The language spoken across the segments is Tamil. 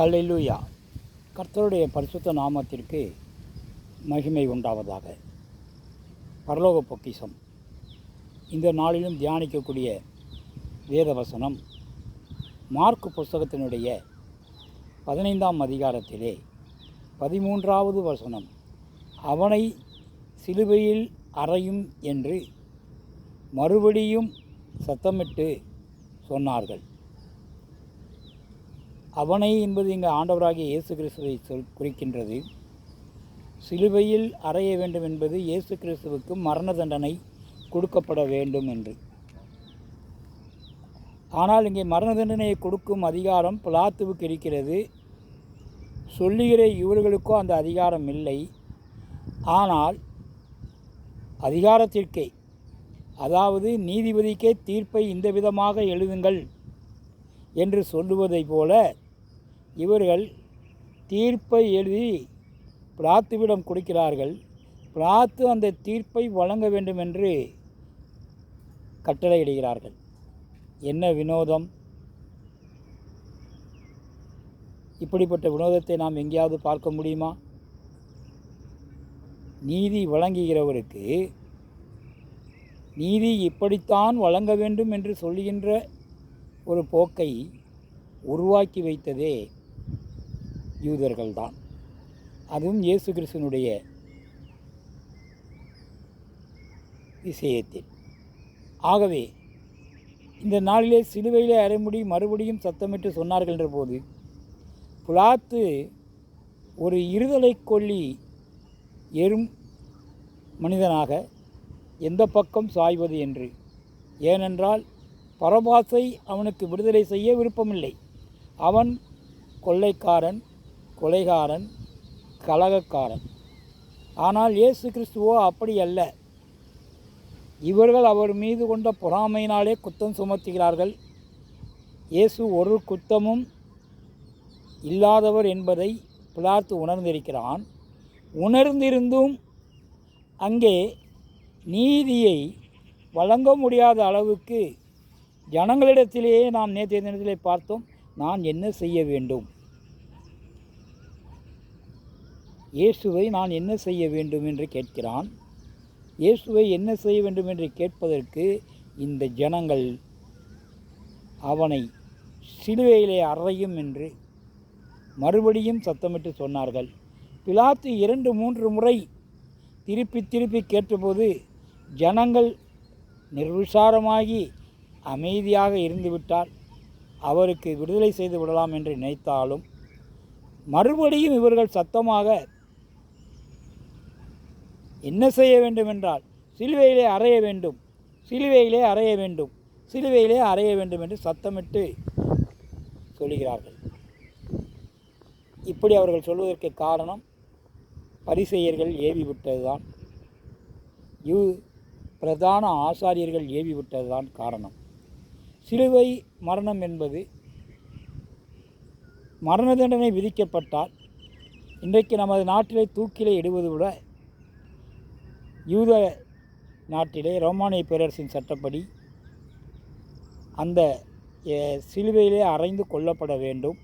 ஹலெலுயா கர்த்தருடைய பரிசுத்த நாமத்திற்கு மகிமை உண்டாவதாக. பரலோக பொக்கிஷம். இந்த நாளிலும் தியானிக்கக்கூடிய வேத வசனம் மார்க் புஸ்தகத்தினுடைய பதினைந்தாம் அதிகாரத்திலே பதிமூன்றாவது வசனம் அவனை சிலுவையில் அறையும் என்று மறுபடியும் சத்தமிட்டு சொன்னார்கள். அவனை என்பது இங்கு ஆண்டவராகிய இயேசு கிறிஸ்துவை சொல் குறிக்கின்றது. சிலுவையில் அறைய வேண்டும் என்பது இயேசு கிறிஸ்துவுக்கு மரண தண்டனை கொடுக்கப்பட வேண்டும் என்று. ஆனால் இங்கே மரண தண்டனையை கொடுக்கும் அதிகாரம் பிலாத்துவுக்கு இருக்கிறது. சொல்லுகிற இவர்களுக்கோ அந்த அதிகாரம் இல்லை. ஆனால் அதிகாரத்திற்கே அதாவது நீதிபதிக்கே தீர்ப்பை இந்த விதமாக எழுதுங்கள் என்று சொல்லுவதைப் போல இவர்கள் தீர்ப்பை எழுதி பிளாத்துவிடம் கொடுக்கிறார்கள். பிளாத்து அந்த தீர்ப்பை வழங்க வேண்டும் என்று கட்டளையிடுகிறார்கள். என்ன வினோதம்? இப்படிப்பட்ட வினோதத்தை நாம் எங்கேயாவது பார்க்க முடியுமா? நீதி வழங்குகிறவருக்கு நீதி இப்படித்தான் வழங்க வேண்டும் என்று சொல்லுகின்ற ஒரு போக்கை உருவாக்கி வைத்ததே யூதர்கள்தான். அதுவும் இயேசு கிறிஸ்துனுடைய விஷயத்தில். ஆகவே இந்த நாளிலே சிலுவையிலே அரைமுடி மறுபடியும் சத்தமிட்டு சொன்னார்கள் என்ற போது புலாத்து ஒரு இருதலை கொல்லி எறும் மனிதனாக எந்த பக்கம் சாய்வது என்று? ஏனென்றால் பரபாசை அவனுக்கு விடுதலை செய்ய விருப்பமில்லை. அவன் கொள்ளைக்காரன் கொலைகாரன் கலகக்காரன். ஆனால் இயேசு கிறிஸ்துவோ அப்படி அல்ல. இவர்கள் அவர் மீது கொண்ட பொறாமையினாலே குத்தம் சுமத்துகிறார்கள். இயேசு ஒரு குத்தமும் இல்லாதவர் என்பதை பிளார்த்து உணர்ந்திருக்கிறான். உணர்ந்திருந்தும் அங்கே நீதியை வழங்க முடியாத அளவுக்கு ஜனங்களிடத்திலேயே நாம் நேற்றைய தினத்திலே பார்த்தோம். நான் என்ன செய்ய வேண்டும்? இயேசுவை நான் என்ன செய்ய வேண்டும் என்று கேட்கிறான். இயேசுவை என்ன செய்ய வேண்டும் என்று கேட்பதற்கு இந்த ஜனங்கள் அவனை சிலுவையிலே அறையும் என்று மறுபடியும் சத்தமிட்டு சொன்னார்கள். பிலாத்து இரண்டு மூன்று முறை திருப்பி திருப்பி கேட்டபோது ஜனங்கள் நிர்விசாரமாகி அமைதியாக இருந்துவிட்டால் அவருக்கு விடுதலை செய்து விடலாம் என்று நினைத்தாலும் மறுபடியும் இவர்கள் சத்தமாக என்ன செய்ய வேண்டும் என்றால் சிலுவையிலே அறைய வேண்டும். சிலுவையிலே அறைய வேண்டும். சிலுவையிலே அறைய வேண்டும் என்று சத்தமிட்டு சொல்கிறார்கள். இப்படி அவர்கள் சொல்வதற்கு காரணம் பரிசெயர்கள் ஏவி விட்டதுதான் இவ் பிரதான ஆசாரியர்கள் ஏவி விட்டதுதான் காரணம். சிலுவை மரணம் என்பது மரண தண்டனை விதிக்கப்பட்டால் இன்றைக்கு நமது நாட்டிலே தூக்கிலே இடுவது விட யூத நாட்டிலே ரோமானிய பேரரசின் சட்டப்படி அந்த சிலுவையிலே அறைந்து கொல்லப்பட வேண்டும்.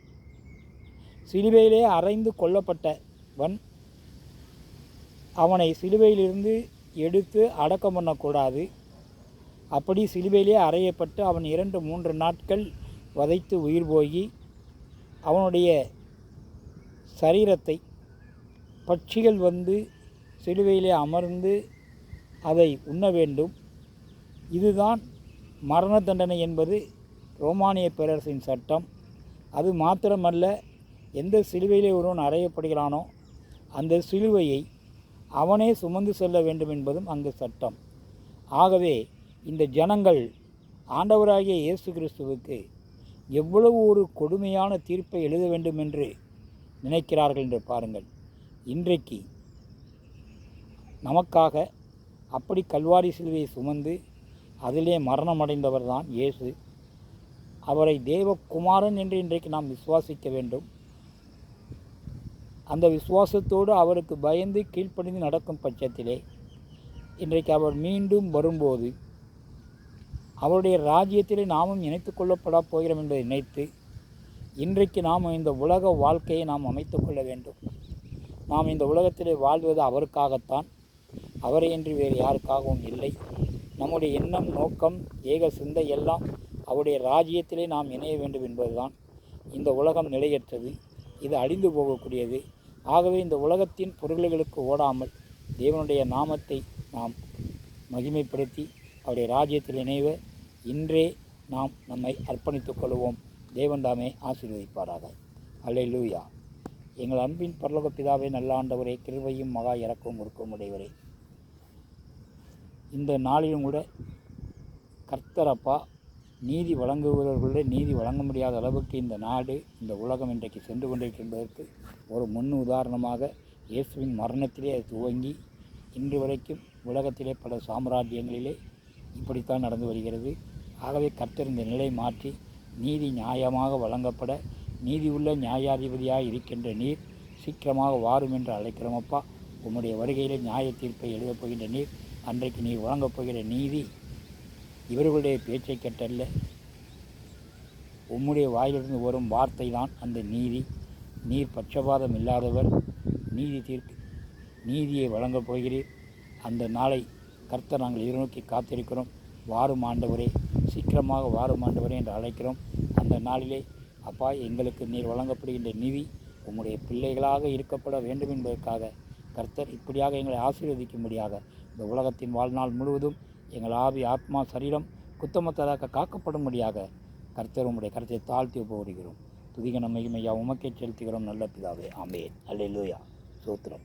சிலுவையிலே அறைந்து கொல்லப்பட்டவன் அவனை சிலுவையிலிருந்து எடுத்து அடக்கம் பண்ணக்கூடாது. அப்படி சிலுவையிலே அறையப்பட்டு அவன் இரண்டு மூன்று நாட்கள் வதைத்து உயிர் போகி அவனுடைய சரீரத்தை பட்சிகள் வந்து சிலுவையிலே அமர்ந்து அதை உண்ண வேண்டும். இதுதான் மரண தண்டனை என்பது ரோமானிய பேரரசின் சட்டம். அது மாத்திரமல்ல எந்த சிலுவையிலே ஒருவன் அறையப்படுகிறானோ அந்த சிலுவையை அவனே சுமந்து செல்ல வேண்டும் என்பதும் அங்கு சட்டம். ஆகவே இந்த ஜனங்கள் ஆண்டவராகிய இயேசு கிறிஸ்துவுக்கு எவ்வளவு ஒரு கொடுமையான தீர்ப்பை எழுத வேண்டும் என்று நினைக்கிறார்கள் என்று பாருங்கள். இன்றைக்கு நமக்காக அப்படி கல்வாரி சிலுவையை சுமந்து அதிலே மரணமடைந்தவர் தான் இயேசு. அவரை தேவகுமாரன் என்று இன்றைக்கு நாம் விசுவாசிக்க வேண்டும். அந்த விசுவாசத்தோடு அவருக்கு பயந்து கீழ்ப்படிந்து நடக்கும் பட்சத்திலே இன்றைக்கு அவர் மீண்டும் வரும்போது அவருடைய ராஜ்யத்திலே நாமும் இணைத்து கொள்ளப்பட போகிறோம் என்பதை நினைத்து இன்றைக்கு நாம் இந்த உலக வாழ்க்கையை நாம் அமைத்து கொள்ள வேண்டும். நாம் இந்த உலகத்திலே வாழ்வது அவருக்காகத்தான். அவரையின்றி வேறு யாருக்காகவும் இல்லை. நம்முடைய எண்ணம் நோக்கம் ஏக சிந்தை எல்லாம் அவருடைய ராஜ்யத்திலே நாம் இணைய வேண்டும் என்பதுதான். இந்த உலகம் நிலையற்றது. இது அழிந்து போகக்கூடியது. ஆகவே இந்த உலகத்தின் பொருள்களுக்கு ஓடாமல் தேவனுடைய நாமத்தை நாம் மகிமைப்படுத்தி அவருடைய ராஜ்யத்தில் இணைவ இன்றே நாம் நம்மை அர்ப்பணித்துக் கொள்வோம். தேவன் தாமே ஆசீர்வதிப்பாராக. அல்லேலூயா. எங்கள் அன்பின் பரலோக பிதாவே நல்ல ஆண்டவரே மகா இறக்கவும் இருக்கும் உடையவரே. இந்த நாளிலும் கூட கர்த்தரப்பா நீதி வழங்குபவர்களுடைய நீதி வழங்க முடியாத அளவுக்கு இந்த நாடு இந்த உலகம் இன்றைக்கு சென்று கொண்டிருக்கின்றதற்கு ஒரு முன் உதாரணமாக இயேசுவின் மரணத்திலே அது துவங்கி இன்று வரைக்கும் உலகத்திலே பல சாம்ராஜ்யங்களிலே இப்படித்தான் நடந்து வருகிறது. ஆகவே கர்த்தர் இந்த நிலை மாற்றி நீதி நியாயமாக வழங்கப்பட நீதி உள்ள நியாயாதிபதியாக இருக்கின்ற நீர் சீக்கிரமாக வாரும் என்று அழைக்கிறோமப்பா உம்முடைய வருகையிலே நியாய தீர்ப்பை எழுதப் போகின்ற நீர் அன்றைக்கு நீர் வழங்கப் போகிற நீதி இவர்களுடைய பேச்சை கேட்டல்ல. உம்முடைய வாயிலிருந்து வரும் வார்த்தை தான் அந்த நீதி. நீர் பட்சபாதம் இல்லாதவர் நீதி தீர்க்கு நீதியை வழங்கப் போகிறீர். அந்த நாளை கர்த்தர் நாங்கள் இருநோக்கி காத்திருக்கிறோம். வாரும் ஆண்டவரே சீக்கிரமாக வாரும் ஆண்டவரே என்று அழைக்கிறோம். அந்த நாளிலே அப்பா எங்களுக்கு நீர் வழங்கப்படுகின்ற நீதி உம்முடைய பிள்ளைகளாக இருக்கப்பட வேண்டும் என்பதற்காக கர்த்தர் இப்படியாக எங்களை ஆசீர்வதிக்கும்படியாக இந்த உலகத்தின் வாழ்நாள் முழுவதும் எங்கள் ஆவி ஆத்மா சரீரம் குத்தமத்ததாக காக்கப்படும்படியாக கர்த்தர் உடைய கருத்தை தாழ்த்தி போடுகிறோம் துதிக நம்மையும் ஐயா உமக்கே செலுத்துகிறோம். நல்ல பிதாவே ஆமேன். அல்லேலூயா. சூத்திரம்.